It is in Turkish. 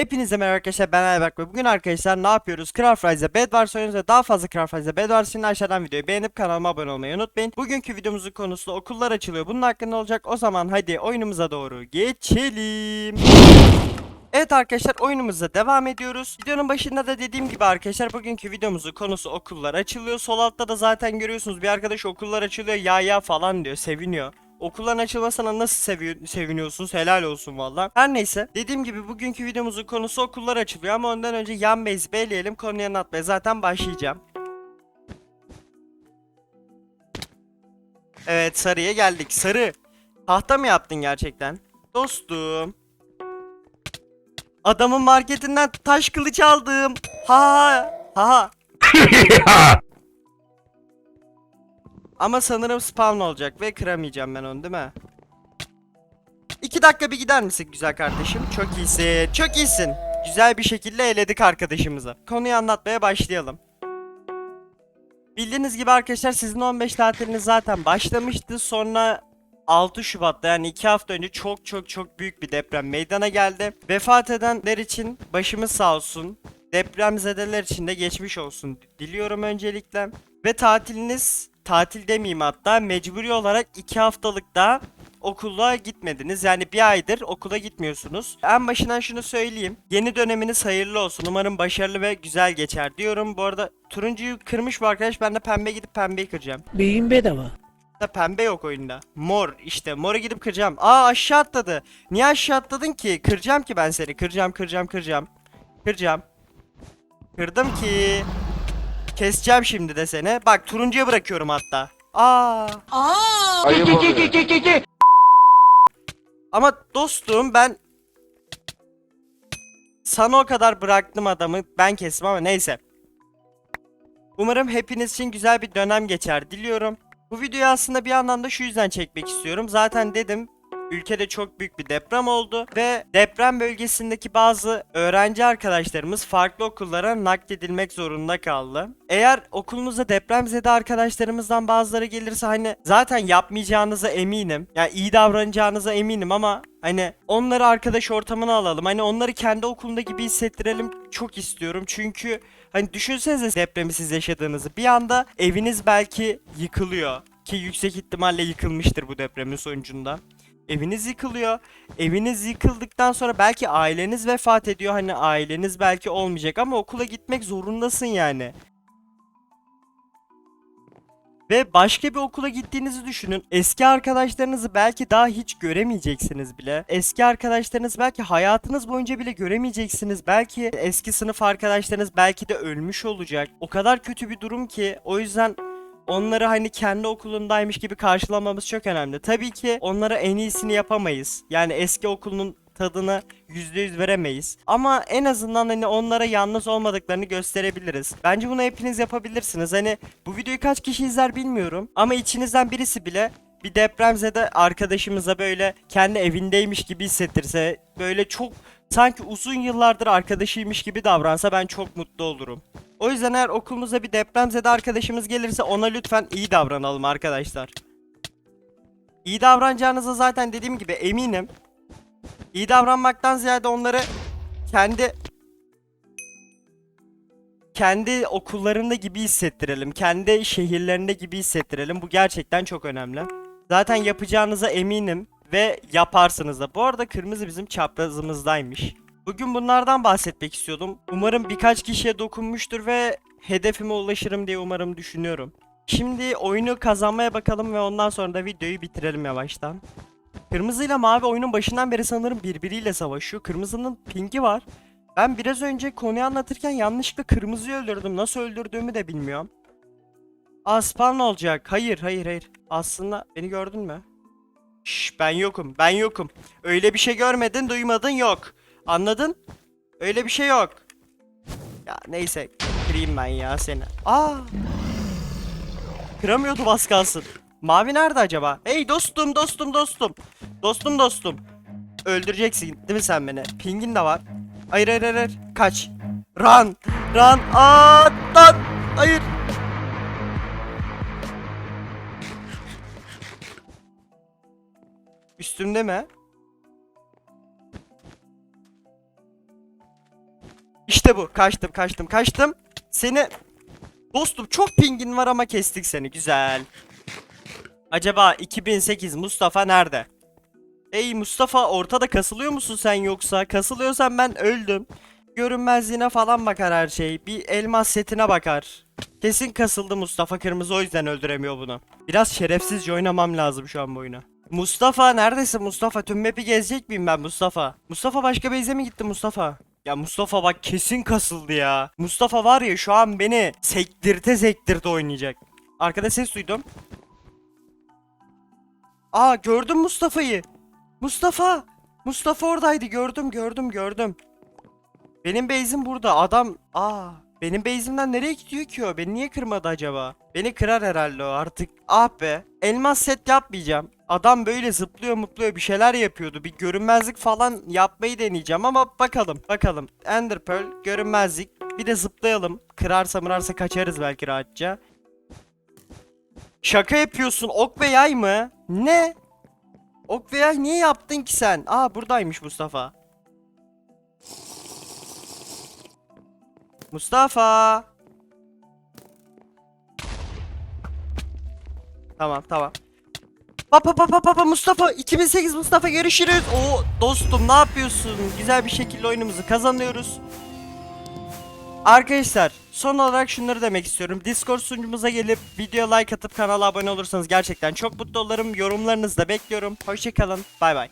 Hepinize merhaba arkadaşlar ben Ayberk ve bugün arkadaşlar ne yapıyoruz? Craft Rise'da Bed Wars oynuyoruz ve daha fazla Craft Rise'da Bed Wars için aşağıdan videoyu beğenip kanalıma abone olmayı unutmayın. Bugünkü videomuzun konusu okullar açılıyor. Bunun hakkında olacak. O zaman hadi oyunumuza doğru geçelim. Evet arkadaşlar oyunumuza devam ediyoruz. Videonun başında da dediğim gibi arkadaşlar bugünkü videomuzun konusu okullar açılıyor. Sol altta da zaten görüyorsunuz bir arkadaş okullar açılıyor ya ya falan diyor seviniyor. Okulların açılmasına nasıl sevi- seviniyorsunuz helal olsun valla. Her neyse dediğim gibi bugünkü videomuzun konusu okullar açılıyor ama ondan önce yan base belleyelim konuya anlatmaya zaten başlayacağım. Evet sarıya geldik sarı. Tahta mı yaptın gerçekten? Dostum. Adamın marketinden taş kılıç aldım. Ha ha ha. Ama sanırım spawn olacak ve kıramayacağım ben onu değil mi? İki dakika bir gider misin güzel kardeşim? Çok iyisin, çok iyisin. Güzel bir şekilde eledik arkadaşımızı. Konuyu anlatmaya başlayalım. Bildiğiniz gibi arkadaşlar sizin 15 tatiliniz zaten başlamıştı. Sonra 6 Şubat'ta yani 2 hafta önce çok çok çok büyük bir deprem meydana geldi. Vefat edenler için başımız sağ olsun. Depremzedeler için de geçmiş olsun diliyorum öncelikle. Ve tatiliniz, tatil demeyeyim hatta mecburi olarak 2 haftalık da okula gitmediniz. Yani bir aydır okula gitmiyorsunuz. En başından şunu söyleyeyim. Yeni döneminiz hayırlı olsun. Umarım başarılı ve güzel geçer diyorum. Bu arada turuncuyu kırmış bu arkadaş. Ben de pembe gidip pembeyi kıracağım. Beyin bedava. Da pembe yok oyunda. Mor işte. Mora gidip kıracağım. Aa aşağı atladı. Niye aşağı atladın ki? Kıracağım ki ben seni. Kıracağım kıracağım kıracağım. Kıracağım. Kırdım ki. Keseceğim şimdi de seni. Bak turuncuya bırakıyorum hatta. Aa. Ayıp oluyor. Ama dostum ben sana o kadar bıraktım adamı. Ben kestim ama neyse. Umarım hepiniz için güzel bir dönem geçer diliyorum. Bu videoyu aslında bir yandan da şu yüzden çekmek istiyorum. Zaten dedim ülkede çok büyük bir deprem oldu ve deprem bölgesindeki bazı öğrenci arkadaşlarımız farklı okullara nakledilmek zorunda kaldı. Eğer okulunuzda depremzede arkadaşlarımızdan bazıları gelirse hani zaten yapmayacağınıza eminim. Yani iyi davranacağınıza eminim ama hani onları arkadaş ortamına alalım. Hani onları kendi okulunda gibi hissettirelim çok istiyorum. Çünkü hani düşünsenize depremi siz yaşadığınızı. Bir anda eviniz belki yıkılıyor. Ki yüksek ihtimalle yıkılmıştır bu depremin sonucunda. Eviniz yıkılıyor. Eviniz yıkıldıktan sonra belki aileniz vefat ediyor. Hani aileniz belki olmayacak ama okula gitmek zorundasın yani. Ve başka bir okula gittiğinizi düşünün. Eski arkadaşlarınızı belki daha hiç göremeyeceksiniz bile. Eski arkadaşlarınız belki hayatınız boyunca bile göremeyeceksiniz. Belki eski sınıf arkadaşlarınız belki de ölmüş olacak. O kadar kötü bir durum ki o yüzden onları hani kendi okulundaymış gibi karşılamamız çok önemli. Tabii ki onlara en iyisini yapamayız. Yani eski okulun tadını %100 veremeyiz. Ama en azından hani onlara yalnız olmadıklarını gösterebiliriz. Bence bunu hepiniz yapabilirsiniz. Hani bu videoyu kaç kişi izler bilmiyorum. Ama içinizden birisi bile bir depremzede arkadaşımıza böyle kendi evindeymiş gibi hissettirse böyle çok sanki uzun yıllardır arkadaşıymış gibi davransa ben çok mutlu olurum. O yüzden eğer okulumuza bir depremzede arkadaşımız gelirse ona lütfen iyi davranalım arkadaşlar. İyi davranacağınıza zaten dediğim gibi eminim. İyi davranmaktan ziyade onları kendi kendi okullarında gibi hissettirelim. Kendi şehirlerinde gibi hissettirelim. Bu gerçekten çok önemli. Zaten yapacağınıza eminim ve yaparsınız da. Bu arada kırmızı bizim çaprazımızdaymış. Bugün bunlardan bahsetmek istiyordum. Umarım birkaç kişiye dokunmuştur ve hedefime ulaşırım diye umarım düşünüyorum. Şimdi oyunu kazanmaya bakalım ve ondan sonra da videoyu bitirelim yavaştan. Kırmızı ile mavi oyunun başından beri sanırım birbiriyle savaşıyor. Kırmızının pingi var. Ben biraz önce konuyu anlatırken yanlışlıkla kırmızıyı öldürdüm. Nasıl öldürdüğümü de bilmiyorum. Aa spawn olacak. Hayır hayır hayır. Aslında beni gördün mü? Şş ben yokum ben yokum. Öyle bir şey görmedin duymadın yok. Anladın? Öyle bir şey yok. Ya neyse kırayım ben ya seni. Aa. Kıramıyordum az kalsın. Mavi nerede acaba? Hey dostum dostum dostum. Dostum dostum. Öldüreceksin değil mi sen beni? Pingin de var. Hayır hayır hayır. Kaç. Run. Run. Aa, lan. Hayır. Üstümde mi? İşte bu. Kaçtım kaçtım kaçtım. Seni... Dostum çok pingin var ama kestik seni. Güzel. Acaba 2008 Mustafa nerede? Ey Mustafa ortada kasılıyor musun sen yoksa? Kasılıyorsan ben öldüm. Görünmezliğine falan bakar her şey. Bir elmas setine bakar. Kesin kasıldı Mustafa Kırmızı o yüzden öldüremiyor bunu. Biraz şerefsizce oynamam lazım şu an bu oyunu. Mustafa neredesin Mustafa? Tüm map'i gezecek miyim ben Mustafa? Mustafa başka base'e mi gitti Mustafa? Ya Mustafa bak kesin kasıldı ya. Mustafa var ya şu an beni sektirte sektirte oynayacak. Arkada ses duydum. Aa gördüm Mustafa'yı. Mustafa. Mustafa oradaydı gördüm gördüm gördüm. Benim base'im burada adam. Aa benim base'imden nereye gidiyor ki o? Beni niye kırmadı acaba? Beni kırar herhalde o artık. Ah be. Elmas set yapmayacağım. Adam böyle zıplıyor mutluyor bir şeyler yapıyordu. Bir görünmezlik falan yapmayı deneyeceğim ama bakalım. Bakalım. Ender Pearl, görünmezlik. Bir de zıplayalım. Kırarsa mırarsa kaçarız belki rahatça. Şaka yapıyorsun. Ok ve yay mı? Ne? Ok ve yay niye yaptın ki sen? Aa buradaymış Mustafa. Mustafa. Tamam tamam. Papa papa papa Mustafa 2008 Mustafa görüşürüz. O dostum ne yapıyorsun? Güzel bir şekilde oyunumuzu kazanıyoruz. Arkadaşlar son olarak şunları demek istiyorum. Discord sunucumuza gelip video like atıp kanala abone olursanız gerçekten çok mutlu olurum. Yorumlarınızı da bekliyorum. Hoşçakalın. Bay bay.